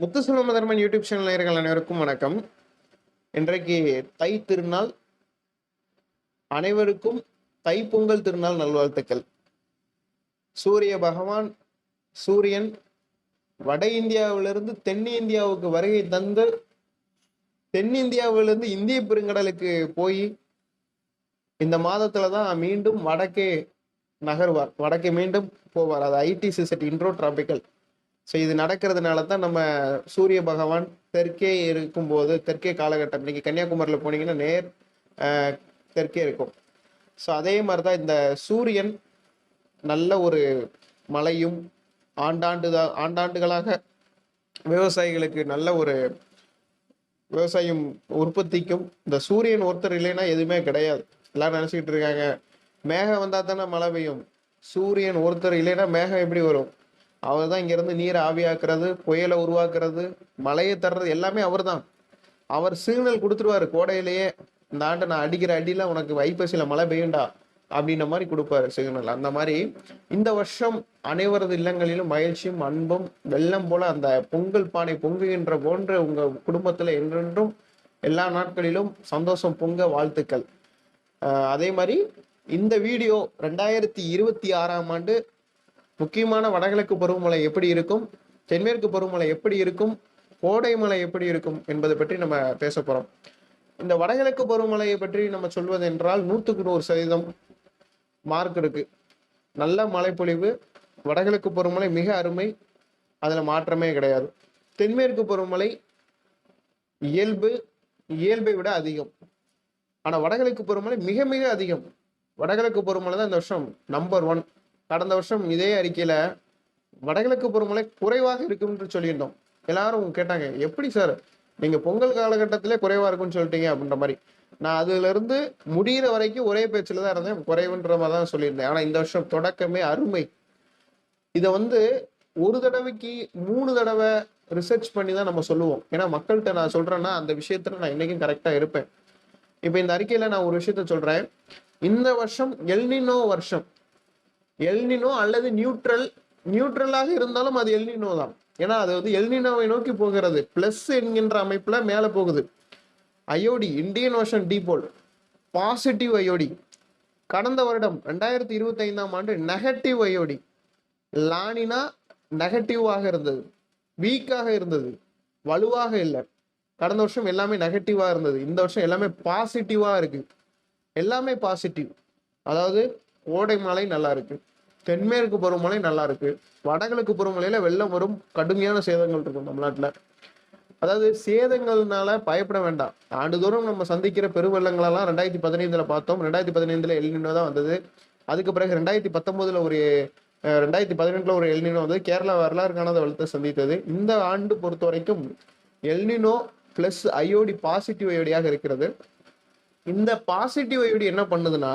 முத்துசுல மதர்மன் YouTube channel நேயர்கள் அனைவருக்கும் வணக்கம். இன்றைக்கு தை திருநாள். அனைவருக்கும் பொங்கல் திருநாள் நல்வாழ்த்துக்கள். சூரிய பகவான் சூரியன் வட இந்தியாவிலிருந்து தென்னிந்தியாவுக்கு வருகை தந்து தென்னிந்தியாவிலிருந்து இந்திய பெருங்கடலுக்கு போய் இந்த மாதத்துல தான் மீண்டும் வடக்கே நகர்வார். வடக்கே மீண்டும் போவார். அது ITCZ inter tropical so இது நடக்கிறதுனால தான் நம்ம சூரிய பகவான் தெற்கே இருக்கும்போது தெற்கே காலகட்டம். இன்றைக்கி கன்னியாகுமரியில் போனீங்கன்னா நேர் தெற்கே இருக்கும். ஸோ அதே மாதிரி தான் இந்த சூரியன் நல்ல ஒரு மழையும் ஆண்டாண்டு தான் ஆண்டாண்டுகளாக விவசாயிகளுக்கு நல்ல ஒரு விவசாயம் உற்பத்திக்கும் இந்த சூரியன் ஒருத்தர் இல்லைன்னா எதுவுமே கிடையாது. எல்லாரும் நினச்சிக்கிட்டு இருக்காங்க மேகம் வந்தால் தானே மழை பெய்யும். சூரியன் ஒருத்தர் இல்லைன்னா மேகம் எப்படி வரும்? அவர் தான் இங்கேருந்து நீரை ஆவியாக்குறது புயலை உருவாக்குறது மழையை தர்றது எல்லாமே அவர் தான் அவர் சிக்னல் கொடுத்துருவாரு கோடையிலேயே இந்த ஆண்டு நான் அடிக்கிற அடியில் உனக்கு ஐப்பசியில் மழை பெய்யும்டா அப்படின்ற மாதிரி கொடுப்பாரு சிக்னல். அந்த மாதிரி இந்த வருஷம் அனைவரது இல்லங்களிலும் மகிழ்ச்சியும் அன்பும் வெள்ளம் போல அந்த பொங்கல் பானை பொங்குகின்ற போன்ற உங்கள் குடும்பத்தில் என்றென்றும் எல்லா நாட்களிலும் சந்தோஷம் பொங்க வாழ்த்துக்கள். அதே மாதிரி இந்த வீடியோ ரெண்டாயிரத்தி இருபத்தி ஆறாம் ஆண்டு முக்கியமான வடகிழக்கு பருவமழை எப்படி இருக்கும்? தென்மேற்கு பருவமழை எப்படி இருக்கும்? கோடை மழை எப்படி இருக்கும் என்பதை பற்றி நம்ம பேச போறோம். இந்த வடகிழக்கு பருவமழையை பற்றி நம்ம சொல்வது என்றால் நூற்றுக்கு நூறு சதவீதம் மார்க் இருக்கு. நல்ல மழைப்பொழிவு வடகிழக்கு பருவமழை மிக அருமை அதில் மாற்றமே கிடையாது. தென்மேற்கு பருவமழை இயல்பு இயல்பை விட அதிகம். ஆனால் வடகிழக்கு பருவமழை மிக மிக அதிகம். வடகிழக்கு பருவமழை தான் இந்த வருஷம் நம்பர் ஒன் கடந்த வருஷம் இதே அறிக்கையில் வடகிழக்கு பருவமழை குறைவாக இருக்கும்னு சொல்லியிருந்தோம். எல்லாரும் கேட்டாங்க எப்படி சார்? நீங்கள் பொங்கல் காலகட்டத்திலே குறைவாக இருக்கும்னு சொல்லிட்டீங்க அப்படின்ற மாதிரி. நான் அதுலேருந்து முடிகிற முடியிற வரைக்கும் ஒரே பேச்சில் தான் இருந்தேன் குறைவுன்ற மாதிரி தான் சொல்லியிருந்தேன். ஆனால் இந்த வருஷம் தொடக்கமே அருமை. இதை வந்து ஒரு தடவைக்கு மூணு தடவை ரிசர்ச் பண்ணி தான் நம்ம சொல்லுவோம். ஏன்னா மக்கள்கிட்ட நான் சொல்கிறேன்னா அந்த விஷயத்தில் நான் இன்றைக்கும் கரெக்டாக இருப்பேன். இப்போ இந்த அறிக்கையில் நான் ஒரு விஷயத்த சொல்கிறேன் இந்த வருஷம் எல்னினோ வருஷம். எல்னினோ அல்லது நியூட்ரல் நியூட்ரலாக இருந்தாலும் அது எல்னினோ தான். ஏன்னா அது வந்து எல்னினோவை நோக்கி போகிறது. பிளஸ் என்கின்ற அமைப்பில் மேலே போகுது. IOD Indian Ocean dipole positive IOD கடந்த வருடம் ரெண்டாயிரத்தி இருபத்தி ஐந்தாம் ஆண்டு நெகட்டிவ் அயோடி லானினா நெகட்டிவாக இருந்தது. வீக்காக இருந்தது. வலுவாக இல்லை. கடந்த வருஷம் எல்லாமே நெகட்டிவாக இருந்தது. இந்த வருஷம் எல்லாமே பாசிட்டிவாக இருக்குது எல்லாமே பாசிட்டிவ் அதாவது கோடை மழை நல்லா இருக்குது தென்மேற்கு பருவமழை நல்லா இருக்கு வடகிழக்கு பருவமழையில வெள்ளம் வரும். கடுமையான சேதங்கள் இருக்கும் தமிழ்நாட்டில். அதாவது சேதங்கள்னால பயப்பட வேண்டாம். ஆண்டுதோறும் நம்ம சந்திக்கிற பெருவெள்ளங்களெல்லாம் ரெண்டாயிரத்தி பதினைந்துல பார்த்தோம். ரெண்டாயிரத்தி பதினைந்துல எல்னினோ தான் வந்தது. அதுக்கு பிறகு ரெண்டாயிரத்தி பத்தொன்பதுல ஒரு ரெண்டாயிரத்தி பதினெட்டுல ஒரு எல்னினோ வந்தது கேரளா வரலாறு காணாத வெள்ளத்தை சந்தித்தது. இந்த ஆண்டு பொறுத்த வரைக்கும் El Nino plus IOD positive ஐயோடியாக இருக்கிறது. இந்த பாசிட்டிவ் ஐயோடி என்ன பண்ணுதுன்னா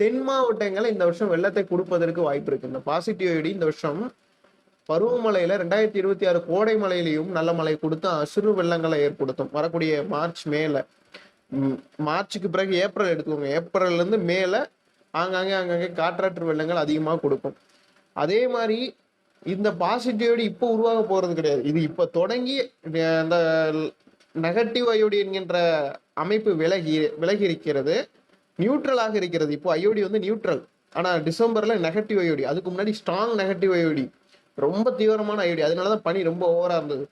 தென் மாவட்டங்களை இந்த வருஷம் வெள்ளத்தை கொடுப்பதற்கு வாய்ப்பு இருக்கு. இந்த பாசிட்டிவ் ஐடி இந்த வருஷம் பருவமழையில ரெண்டாயிரத்தி இருபத்தி ஆறு கோடை மழையிலையும் நல்ல மழை கொடுத்து அசுறு வெள்ளங்களை ஏற்படுத்தும். வரக்கூடிய மார்ச் மேல. மார்ச்சுக்கு பிறகு ஏப்ரல் எடுத்துக்கோங்க. ஏப்ரல்ல இருந்து மேல ஆங்காங்கே ஆங்காங்கே காற்றாற்று வெள்ளங்கள் அதிகமாக கொடுக்கும். அதே மாதிரி இந்த பாசிட்டிவ் இப்போ உருவாக போறது கிடையாது. இது இப்போ தொடங்கி அந்த நெகட்டிவ் அயோடி என்கின்ற அமைப்பு விலகி விலகி இருக்கிறது. நியூட்ரலாக இருக்கிறது. இப்போ ஐஓடி வந்து நியூட்ரல் ஆனால் டிசம்பரில் நெகட்டிவ் ஐஓடி அதுக்கு முன்னாடி ஸ்ட்ராங் நெகட்டிவ் ஐஓடி ரொம்ப தீவிரமான ஐஓடி அதனாலதான் பனி ரொம்ப ஓவராக இருந்தது.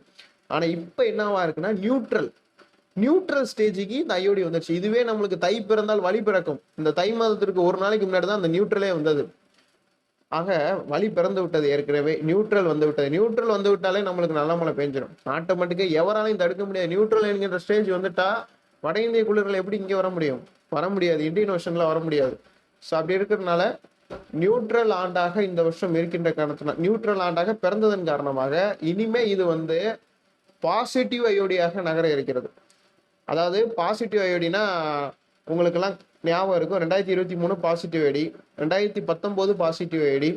ஆனால் இப்போ என்னவா இருக்குன்னா நியூட்ரல் நியூட்ரல் ஸ்டேஜுக்கு இந்த ஐஓடி வந்துருச்சு. இதுவே நம்மளுக்கு தை பிறந்தால் வழி பிறக்கும். இந்த தை மாதத்திற்கு ஒரு நாளைக்கு முன்னாடி தான் அந்த நியூட்ரலே வந்தது. ஆக வழி பிறந்து விட்டது ஏற்கனவே. நியூட்ரல் வந்து விட்டது. நியூட்ரல் வந்து விட்டாலே நம்மளுக்கு நல்ல மழை பெஞ்சிடும் ஆட்டோமேட்டிக்கா எவராலையும் தடுக்க முடியாது. நியூட்ரல் என்கின்ற ஸ்டேஜ் வந்துட்டா வட இந்திய குளிர்கள் எப்படி இங்கே வர முடியும்? வர முடியாது. இந்தியன் ஓஷன்ல வர முடியாது. ஸோ அப்படி இருக்கிறதுனால நியூட்ரல் ஆண்டாக இந்த வருஷம் இருக்கின்ற காரணத்தினால் நியூட்ரல் ஆண்டாக பிறந்ததன் காரணமாக இனிமே இது வந்து பாசிட்டிவ் ஐயோடியாக நகர இருக்கிறது. அதாவது பாசிட்டிவ் ஐயோடினா உங்களுக்கெல்லாம் ஞாபகம் இருக்கும். ரெண்டாயிரத்தி இருபத்தி மூணு பாசிட்டிவ் ஐடி ரெண்டாயிரத்தி பத்தொம்போது பாசிட்டிவ் ஐடி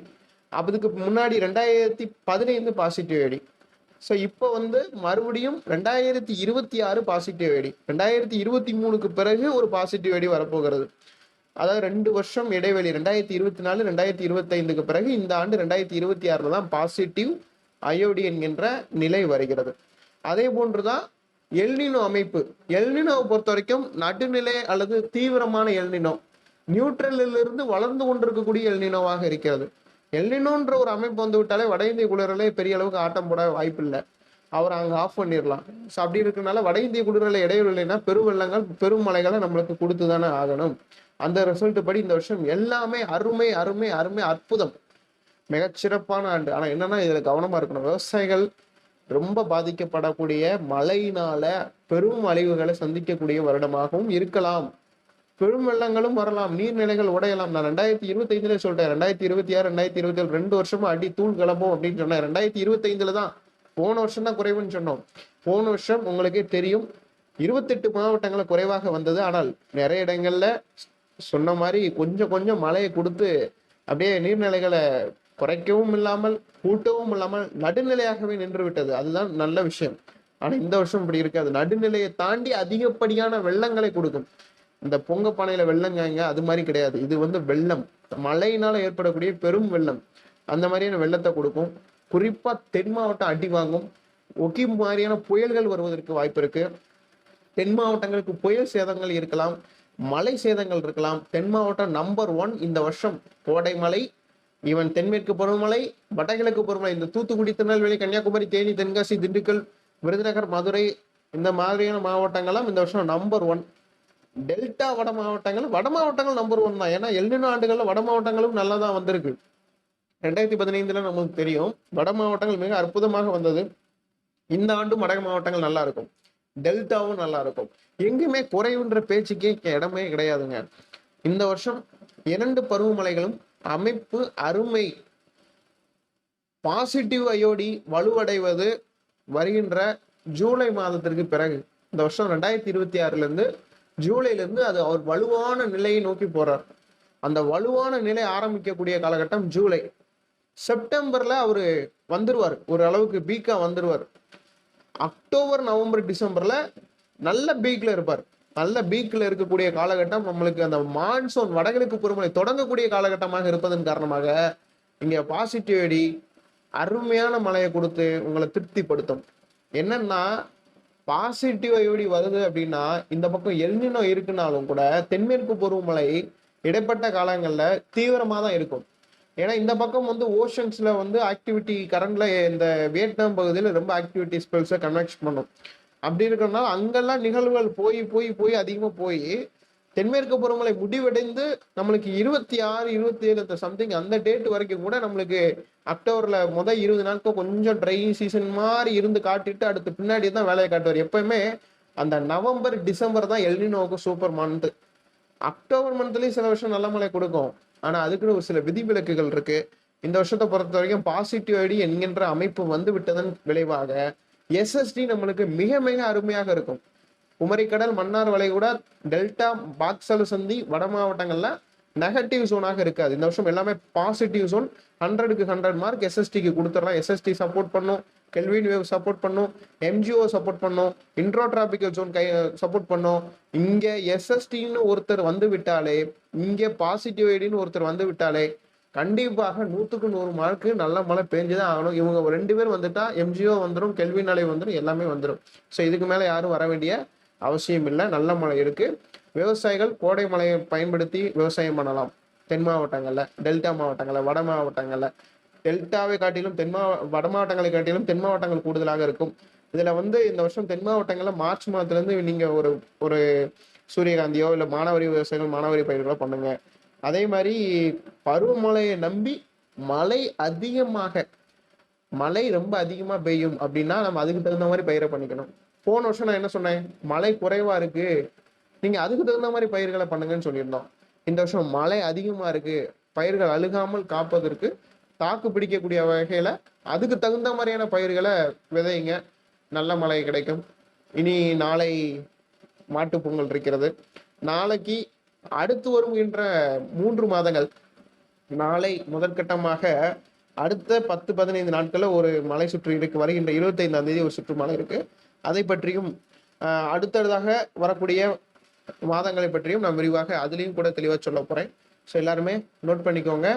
அதுக்கு முன்னாடி ரெண்டாயிரத்தி பதினைந்து பாசிட்டிவ் ஐடி ஸோ இப்போ வந்து மறுபடியும் ரெண்டாயிரத்தி இருபத்தி ஆறு பாசிட்டிவ் ஐடி ரெண்டாயிரத்தி இருபத்தி மூணுக்கு பிறகு ஒரு பாசிட்டிவ் ஐடி வரப்போகிறது. அதாவது ரெண்டு வருஷம் இடைவெளி ரெண்டாயிரத்தி இருபத்தி நாலு ரெண்டாயிரத்தி இருபத்தைந்துக்கு பிறகு இந்த ஆண்டு ரெண்டாயிரத்தி இருபத்தி ஆறுல தான் பாசிட்டிவ் அயோடி என்கின்ற நிலை வருகிறது. அதே போன்று தான் எல்னினோ அமைப்பு. எல்னினோவை பொறுத்த வரைக்கும் நடுநிலை அல்லது தீவிரமான எல்னினோ நியூட்ரலிலிருந்து வளர்ந்து கொண்டிருக்கக்கூடிய எல்னினோவாக இருக்கிறது. எல்லினோன்ற ஒரு அமைப்பு வந்து விட்டாலே வட இந்திய குளிரலே பெரிய அளவுக்கு ஆட்டம் போட வாய்ப்பில்லை. அவர் அங்கே ஆஃப் பண்ணிடலாம். ஸோ அப்படி இருக்கிறனால வட இந்திய குளிரல இடையூறு இல்லைன்னா பெருவெள்ளங்கள் பெருமலைகளை நம்மளுக்கு கொடுத்து தானே ஆகணும். அந்த ரிசல்ட் படி இந்த வருஷம் எல்லாமே அருமை அருமை அருமை அற்புதம். மிகச்சிறப்பான ஆண்டு. ஆனால் என்னன்னா இதில் கவனமாக இருக்கணும். விவசாயிகள் ரொம்ப பாதிக்கப்படக்கூடிய மழையினால பெரும் அழிவுகளை சந்திக்கக்கூடிய வருடமாகவும் இருக்கலாம். பெரும் வெள்ளங்களும் வரலாம் நீர்நிலைகள் உடையலாம். நான் ரெண்டாயிரத்தி இருபத்தி ஐந்துல சொல்றேன். ரெண்டாயிரத்தி இருபத்தி ஆறு ரெண்டாயிரத்தி இருபத்தி ஏழு ரெண்டு வருஷமா அடி தூள் கிளம்பும் அப்படின்னு சொன்னேன். ரெண்டாயிரத்தி இருபத்தி ஐந்துல தான் போன வருஷம் தான் குறைவுன்னு சொன்னோம். போன வருஷம் உங்களுக்கே தெரியும் இருபத்தெட்டு மாவட்டங்கள குறைவாக வந்தது. ஆனால் நிறைய இடங்கள்ல சொன்ன மாதிரி கொஞ்சம் கொஞ்சம் மழையை கொடுத்து அப்படியே நீர்நிலைகளை குறைக்கவும் இல்லாமல் கூட்டவும் இல்லாமல் நடுநிலையாகவே நின்று விட்டது அதுதான் நல்ல விஷயம். ஆனா இந்த வருஷம் இப்படி இருக்காது. நடுநிலையை தாண்டி அதிகப்படியான வெள்ளங்களை கொடுக்கும். இந்த பொங்க பானையில காய்ங்க அது மாதிரி கிடையாது. இது வந்து வெள்ளம். மழையினால ஏற்படக்கூடிய பெரும் வெள்ளம். அந்த மாதிரியான வெள்ளத்தை கொடுக்கும். குறிப்பா தென் மாவட்டம் அடி வாங்கும். ஒகி மாதிரியான புயல்கள் வருவதற்கு வாய்ப்பு இருக்கு. தென் மாவட்டங்களுக்கு புயல் சேதங்கள் இருக்கலாம். மழை சேதங்கள் இருக்கலாம். தென் மாவட்டம் நம்பர் ஒன் இந்த வருஷம் கோடை மழை. ஈவன் தென்மேற்கு பருவமழை வடகிழக்கு பருவமழை. இந்த தூத்துக்குடி திருநெல்வேலி கன்னியாகுமரி தேனி தென்காசி திண்டுக்கல் விருதுநகர் மதுரை இந்த மாதிரியான மாவட்டங்கள்லாம் இந்த வருஷம் நம்பர் ஒன். டெல்டா வட மாவட்டங்கள் வட மாவட்டங்கள் நம்பர் ஒன் தான். ஏன்னா எழுநூறு ஆண்டுகளில் வட மாவட்டங்களும் நல்லா தான் வந்திருக்கு. ரெண்டாயிரத்தி பதினைந்துல நமக்கு தெரியும் வட மாவட்டங்கள் மிக அற்புதமாக வந்தது. இந்த ஆண்டும் வடக மாவட்டங்கள் நல்லா இருக்கும். டெல்டாவும் நல்லா இருக்கும். எங்குமே குறைவுன்ற பேச்சுக்கே இடமே கிடையாதுங்க. இந்த வருஷம் இரண்டு பருவமழைகளும் அமைப்பு அருமை. பாசிட்டிவ் அயோடி வலுவடைவது வருகின்ற ஜூலை மாதத்திற்கு பிறகு. இந்த வருஷம் ரெண்டாயிரத்தி இருபத்தி ஆறுல ஜூலைலேருந்து அது அவர் வலுவான நிலையை நோக்கி போறார். அந்த வலுவான நிலை ஆரம்பிக்கக்கூடிய காலகட்டம் ஜூலை. செப்டம்பர்ல அவரு வந்துருவார். ஒரு அளவுக்கு பீக்கா வந்துருவார். அக்டோபர் நவம்பர் டிசம்பர்ல நல்ல பீக்ல இருப்பார். நல்ல பீக்ல இருக்கக்கூடிய காலகட்டம் நம்மளுக்கு அந்த மான்சூன் வடகிழக்கு பருவமழை தொடங்கக்கூடிய காலகட்டமாக இருப்பதன் காரணமாக இங்க பாசிட்டிவ் அடி அருமையான மழையை கொடுத்து உங்களை திருப்திப்படுத்தும். என்னன்னா பாசிட்டிவ் எப்படி வருது அப்படின்னா இந்த பக்கம் எல்நினோ இருக்குனாலும் கூட தென்மேற்கு பருவமழை இடைப்பட்ட காலங்களில் தீவிரமாக தான் இருக்கும். ஏன்னா இந்த பக்கம் வந்து ஓஷன்ஸில் வந்து ஆக்டிவிட்டி கரண்டில் இந்த வியட்நாம் பகுதியில் ரொம்ப ஆக்டிவிட்டி ஸ்பெல்ஸை கனெக்ட் பண்ணும். அப்படி இருக்கிறதுனால அங்கெல்லாம் நிகழ்வுகள் போய் போய் போய் அதிகமாக போய் தென்மேற்கு பருவமழை முடிவடைந்து நம்மளுக்கு இருபத்தி ஆறு இருபத்தி ஏழு சம்திங் அந்த டேட் வரைக்கும் கூட நம்மளுக்கு அக்டோபர்ல முதல் இருபது நாட்கள் கொஞ்சம் ட்ரை சீசன் மாதிரி இருந்து காட்டிட்டு அடுத்து பின்னாடி தான் வேலையை காட்டுவார். எப்பயுமே அந்த நவம்பர் டிசம்பர் தான் எல்னினோவுக்கு சூப்பர் மந்த் அக்டோபர் மந்த்லயும் சில வருஷம் நல்ல மழை கொடுக்கும். ஆனா அதுக்குன்னு ஒரு சில விதிவிலக்குகள் இருக்கு. இந்த வருஷத்தை பொறுத்த வரைக்கும் பாசிட்டிவ் ஐடி என்கின்ற அமைப்பு வந்து விட்டதன் விளைவாக எஸ்எஸ்டி நம்மளுக்கு மிக மிக அருமையாக இருக்கும். குமரிக்கடல் மன்னார் வளைகுடா டெல்டா பாக்சல் சந்தி வட மாவட்டங்கள்ல நெகட்டிவ் ஜோனாக இருக்காது. இந்த வருஷம் எல்லாமே பாசிட்டிவ் ஜோன் ஹண்ட்ரடுக்கு ஹண்ட்ரட் மார்க் எஸ்எஸ்டிக்கு கொடுத்துடலாம். எஸ்எஸ்டி சப்போர்ட் பண்ணும். கெல்வின் வேவ் சப்போர்ட் பண்ணும். எம்ஜிஓ சப்போர்ட் பண்ணும். இன்ட்ரோ டிராபிக்கல் ஜோன் கை சப்போர்ட் பண்ணும். இங்கே எஸ்எஸ்டின்னு ஒருத்தர் வந்து விட்டாலே இங்கே பாசிட்டிவ் ஐடின்னு ஒருத்தர் வந்து விட்டாலே கண்டிப்பாக நூற்றுக்கு நூறு மார்க்கு நல்ல மழை பெஞ்சுதான் ஆகணும். இவங்க ரெண்டு பேர் வந்துட்டா எம்ஜிஓ வந்துடும் கெல்வின் அலை வந்துடும் எல்லாமே வந்துடும் ஸோ இதுக்கு மேலே யாரும் வர வேண்டிய அவசியம் இல்லை. நல்ல மழை இருக்கு. விவசாயிகள் கோடை மழையை பயன்படுத்தி விவசாயம் பண்ணலாம். தென் மாவட்டங்களில் டெல்டா மாவட்டங்களில் வட மாவட்டங்களில். டெல்டாவை காட்டிலும் தென் மாவ வட மாவட்டங்களை காட்டிலும் தென் மாவட்டங்கள் கூடுதலாக இருக்கும். இதில் வந்து இந்த வருஷம் தென் மாவட்டங்களில் மார்ச் மாதத்துலேருந்து நீங்கள் ஒரு ஒரு சூரியகாந்தியோ இல்லை மானாவாரி விவசாயிகள் மாணவரி பயிர்களோ பண்ணுங்க. அதே மாதிரி பருவமழையை நம்பி மழை அதிகமாக மழை ரொம்ப அதிகமாக பெய்யும் அப்படின்னா நம்ம அதுக்கு தகுந்த மாதிரி பயிரை பண்ணிக்கணும். போன வருஷம் நான் என்ன சொன்னேன்? மழை குறைவா இருக்கு. நீங்க அதுக்கு தகுந்த மாதிரி பயிர்களை பண்ணுங்கன்னு சொல்லியிருந்தோம். இந்த வருஷம் மழை அதிகமா இருக்கு. பயிர்கள் அழுகாமல் காப்பதற்கு தாக்கு பிடிக்கக்கூடிய வகையில அதுக்கு தகுந்த மாதிரியான பயிர்களை விதைங்க. நல்ல மழை கிடைக்கும். இனி நாளை மாட்டுப் பொங்கல் இருக்கிறது. நாளைக்கு அடுத்து வருகின்ற மூன்று மாதங்கள். நாளை முதற்கட்டமாக அடுத்த பத்து பதினைந்து நாட்களில் ஒரு மலை சுற்று இருக்கு. வருகின்ற இருபத்தைந்தாம் தேதி ஒரு சுற்று மலை இருக்கு. அதை பற்றியும் அடுத்ததாக வரக்கூடிய மாதங்களை பற்றியும் நான் விரிவாக அதுலேயும் கூட தெளிவாக சொல்ல போகிறேன் ஸோ எல்லாருமே நோட் பண்ணிக்கோங்க.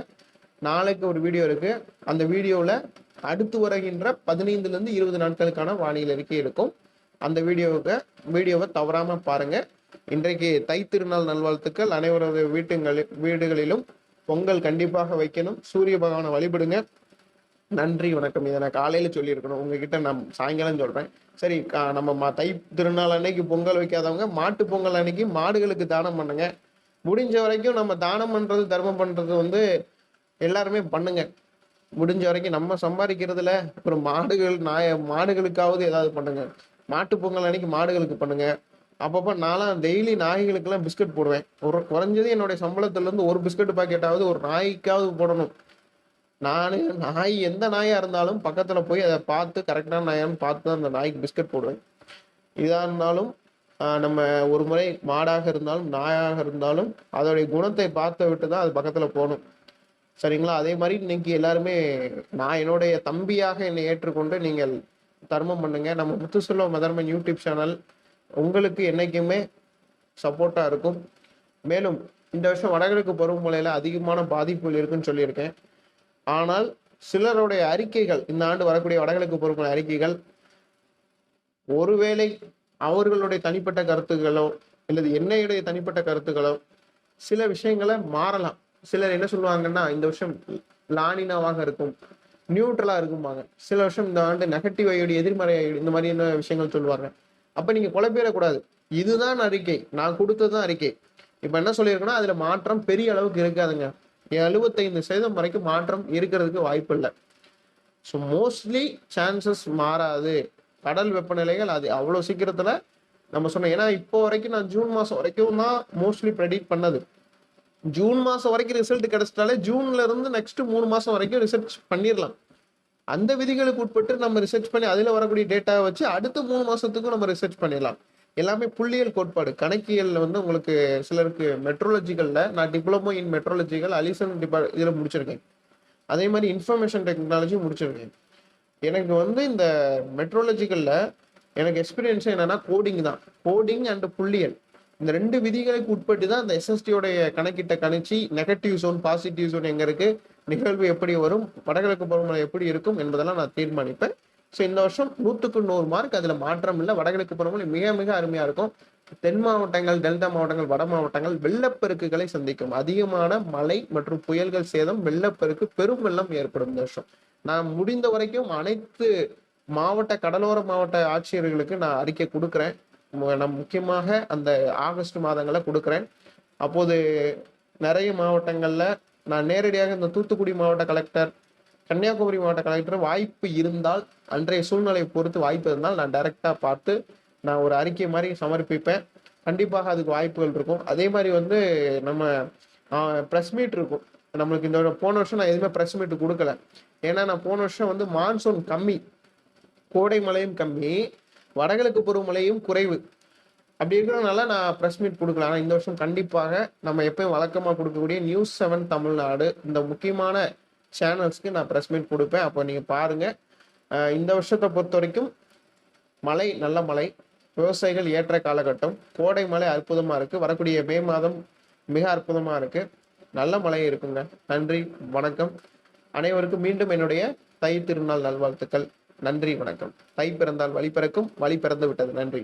நாளைக்கு ஒரு வீடியோ இருக்குது அந்த வீடியோவில் அடுத்து வருகின்ற பதினைந்துலேருந்து இருபது நாட்களுக்கான வானிலை அறிக்கை இருக்கும். அந்த வீடியோவுக்கு வீடியோவை தவறாமல் பாருங்கள் இன்றைக்கு தை திருநாள் நல்வாழ்த்துக்கள். அனைவரது வீட்டுங்களில் வீடுகளிலும் பொங்கல் கண்டிப்பாக வைக்கணும். சூரிய பகவானை வழிபடுங்க. நன்றி வணக்கம். இதை நான் காலையில சொல்லியிருக்கணும். உங்ககிட்ட நான் சாயங்காலம் சொல்றேன். சரி கா- நம்ம ம- தை திருநாள் அன்னைக்கு பொங்கல் வைக்காதவங்க மாட்டு பொங்கல் அன்னைக்கு மாடுகளுக்கு தானம் பண்ணுங்க. முடிஞ்ச வரைக்கும் நம்ம தானம் பண்றது தர்மம் பண்றது வந்து எல்லாருமே பண்ணுங்க. முடிஞ்ச வரைக்கும் நம்ம சம்பாதிக்கிறதுல அப்புறம் மாடுகள் நாய மாடுகளுக்காவது ஏதாவது பண்ணுங்க. மாட்டு பொங்கல் அன்னைக்கு மாடுகளுக்கு பண்ணுங்க. அப்பப்போ நான்லாம் டெய்லி நாய்களுக்கெல்லாம் பிஸ்கட் போடுவேன். ஒரு குறைஞ்சது என்னுடைய சம்பளத்துல இருந்து ஒரு பிஸ்கட் பாக்கெட்டாவது ஒரு நாய்க்காவது போடணும். நான் நாய் எந்த நாயாக இருந்தாலும் பக்கத்தில் போய் அதை பார்த்து கரெக்டான நாயான்னு பார்த்து தான் அந்த நாய்க்கு பிஸ்கட் போடுவேன். இதாக இருந்தாலும் நம்ம ஒரு முறை மாடாக இருந்தாலும் நாயாக இருந்தாலும் அதோடைய குணத்தை பார்த்து விட்டு தான் அது பக்கத்தில் போகணும். சரிங்களா? அதே மாதிரி இன்னைக்கு எல்லாருமே நான் என்னுடைய தம்பியாக என்னை ஏற்றுக்கொண்டு நீங்கள் தர்மம் பண்ணுங்க. நம்ம முத்துசெல்வம் மதர்மன் யூடியூப் சேனல் உங்களுக்கு என்றைக்குமே சப்போர்ட்டாக இருக்கும். மேலும் இந்த வருஷம் வடகிழக்கு பருவமழையில் அதிகமான பாதிப்புகள் இருக்குன்னு சொல்லியிருக்கேன். ஆனால் சிலருடைய அறிக்கைகள் இந்த ஆண்டு வரக்கூடிய வடகிழக்கு பொறுப்பான அறிக்கைகள் ஒருவேளை அவர்களுடைய தனிப்பட்ட கருத்துக்களோ அல்லது என்னையுடைய தனிப்பட்ட கருத்துக்களோ சில விஷயங்களை மாறலாம். சிலர் என்ன சொல்லுவாங்கன்னா இந்த வருஷம் லானினாவாக இருக்கும் நியூட்ரலா இருக்கும்பாங்க. சில வருஷம் இந்த ஆண்டு நெகட்டிவ் ஐயோட எதிர்மறை இந்த மாதிரியான விஷயங்கள் சொல்லுவாங்க. அப்போ நீங்கள் குழப்பிடக்கூடாது. இதுதான் அறிக்கை. நான் கொடுத்ததுதான் அறிக்கை. இப்போ என்ன சொல்லியிருக்கேன்னா அதில் மாற்றம் பெரிய அளவுக்கு இருக்காதுங்க. எழுபத்தைந்து சதவீதம் வரைக்கும் மாற்றம் இருக்கிறதுக்கு வாய்ப்பு இல்லை ஸோ மோஸ்ட்லி சான்சஸ் மாறாது. கடல் வெப்பநிலைகள் அது அவ்வளோ சீக்கிரத்தில் நம்ம சொன்னோம் ஏன்னா இப்போ வரைக்கும் நான் ஜூன் மாதம் வரைக்கும் தான் மோஸ்ட்லி ப்ரெடிக்ட் பண்ணது. ஜூன் மாதம் வரைக்கும் ரிசல்ட் கிடைச்சிட்டாலே ஜூன்ல இருந்து நெக்ஸ்ட் மூணு மாதம் வரைக்கும் ரிசர்ச் பண்ணிடலாம் அந்த விதிகளுக்கு உட்பட்டு நம்ம ரிசர்ச் பண்ணி அதில் வரக்கூடிய டேட்டாவை வச்சு அடுத்த மூணு மாதத்துக்கும் நம்ம ரிசர்ச் பண்ணிடலாம் எல்லாமே புள்ளியியல் கோட்பாடு. கணக்கியலில் வந்து உங்களுக்கு சிலருக்கு மெட்ரோலஜிக்கலில் நான் டிப்ளமோ இன் மெட்ரோலஜிக்கல் அலிசன் டிபா இதில் முடிச்சிருக்கேன். அதே மாதிரி இன்ஃபர்மேஷன் டெக்னாலஜி முடிச்சிருக்கேன். எனக்கு வந்து இந்த மெட்ரோலஜிக்கலில் எனக்கு எக்ஸ்பீரியன்ஸ் என்னென்னா கோடிங் தான். கோடிங் அண்ட் புள்ளியல் இந்த ரெண்டு விதிகளுக்கு உட்பட்டு தான் இந்த எஸ்எஸ்டியோடைய கணக்கிட்ட கணிச்சு நெகட்டிவ் ஜோன் பாசிட்டிவ் ஜோன் எங்கே இருக்குது நிகழ்வு எப்படி வரும் வடகிழக்கு பருவமழை எப்படி இருக்கும் என்பதெல்லாம் நான் தீர்மானிப்பேன். ஸோ இந்த வருஷம் நூற்றுக்கு நூறு மார்க் அதில் மாற்றம் இல்லை. வடகிழக்கு பருவமழை மிக மிக அருமையாக இருக்கும். தென் மாவட்டங்கள் டெல்டா மாவட்டங்கள் வட மாவட்டங்கள் வெள்ளப்பெருக்குகளை சந்திக்கும். அதிகமான மழை மற்றும் புயல்கள் சேதம் வெள்ளப்பெருக்கு பெரும் வெள்ளம் ஏற்படும் இந்த வருஷம். நான் முடிந்த வரைக்கும் அனைத்து மாவட்ட கடலோர மாவட்ட ஆட்சியர்களுக்கு நான் அறிக்கை கொடுக்குறேன். நான் முக்கியமாக அந்த ஆகஸ்ட் மாதங்களை கொடுக்குறேன். அப்போது நிறைய மாவட்டங்களில் நான் நேரடியாக இந்த தூத்துக்குடி மாவட்ட கலெக்டர் கன்னியாகுமரி மாவட்ட கலெக்டர் வாய்ப்பு இருந்தால் அன்றைய சூழ்நிலையை பொறுத்து வாய்ப்பு இருந்தால் நான் டைரெக்டாக பார்த்து நான் ஒரு அறிக்கை மாதிரி சமர்ப்பிப்பேன். கண்டிப்பாக அதுக்கு வாய்ப்புகள் இருக்கும். அதே மாதிரி வந்து நம்ம ப்ரெஸ் மீட் இருக்கும். நம்மளுக்கு இந்த போன வருஷம் நான் எதுவுமே ப்ரெஸ் மீட் கொடுக்கல. ஏன்னா நான் போன வருஷம் வந்து மான்சூன் கம்மி. கோடை மழையும் கம்மி. வடகிழக்கு பருவமழையும் குறைவு. அப்படி இருக்கிறதுனால நான் ப்ரெஸ் மீட் கொடுக்கல. ஆனால் இந்த வருஷம் கண்டிப்பாக நம்ம எப்பயும் வழக்கமாக கொடுக்கக்கூடிய நியூஸ் செவன் தமிழ்நாடு இந்த முக்கியமான சேனல்ஸ்க்கு நான் ப்ரெஸ் மீட் கொடுப்பேன். அப்போ நீங்கள் பாருங்கள் இந்த வருஷத்தை பொறுத்த வரைக்கும் மழை நல்ல மழை. விவசாயிகள் ஏற்ற காலகட்டம். கோடை மழை அற்புதமாக இருக்குது வரக்கூடிய மே மாதம் மிக அற்புதமாக இருக்குது நல்ல மழை இருக்குங்க. நன்றி வணக்கம். அனைவருக்கும் மீண்டும் என்னுடைய தை திருநாள் நல்வாழ்த்துக்கள். நன்றி வணக்கம். தை பிறந்தால் வழி பிறக்கும் வழி பிறந்து விட்டது. நன்றி.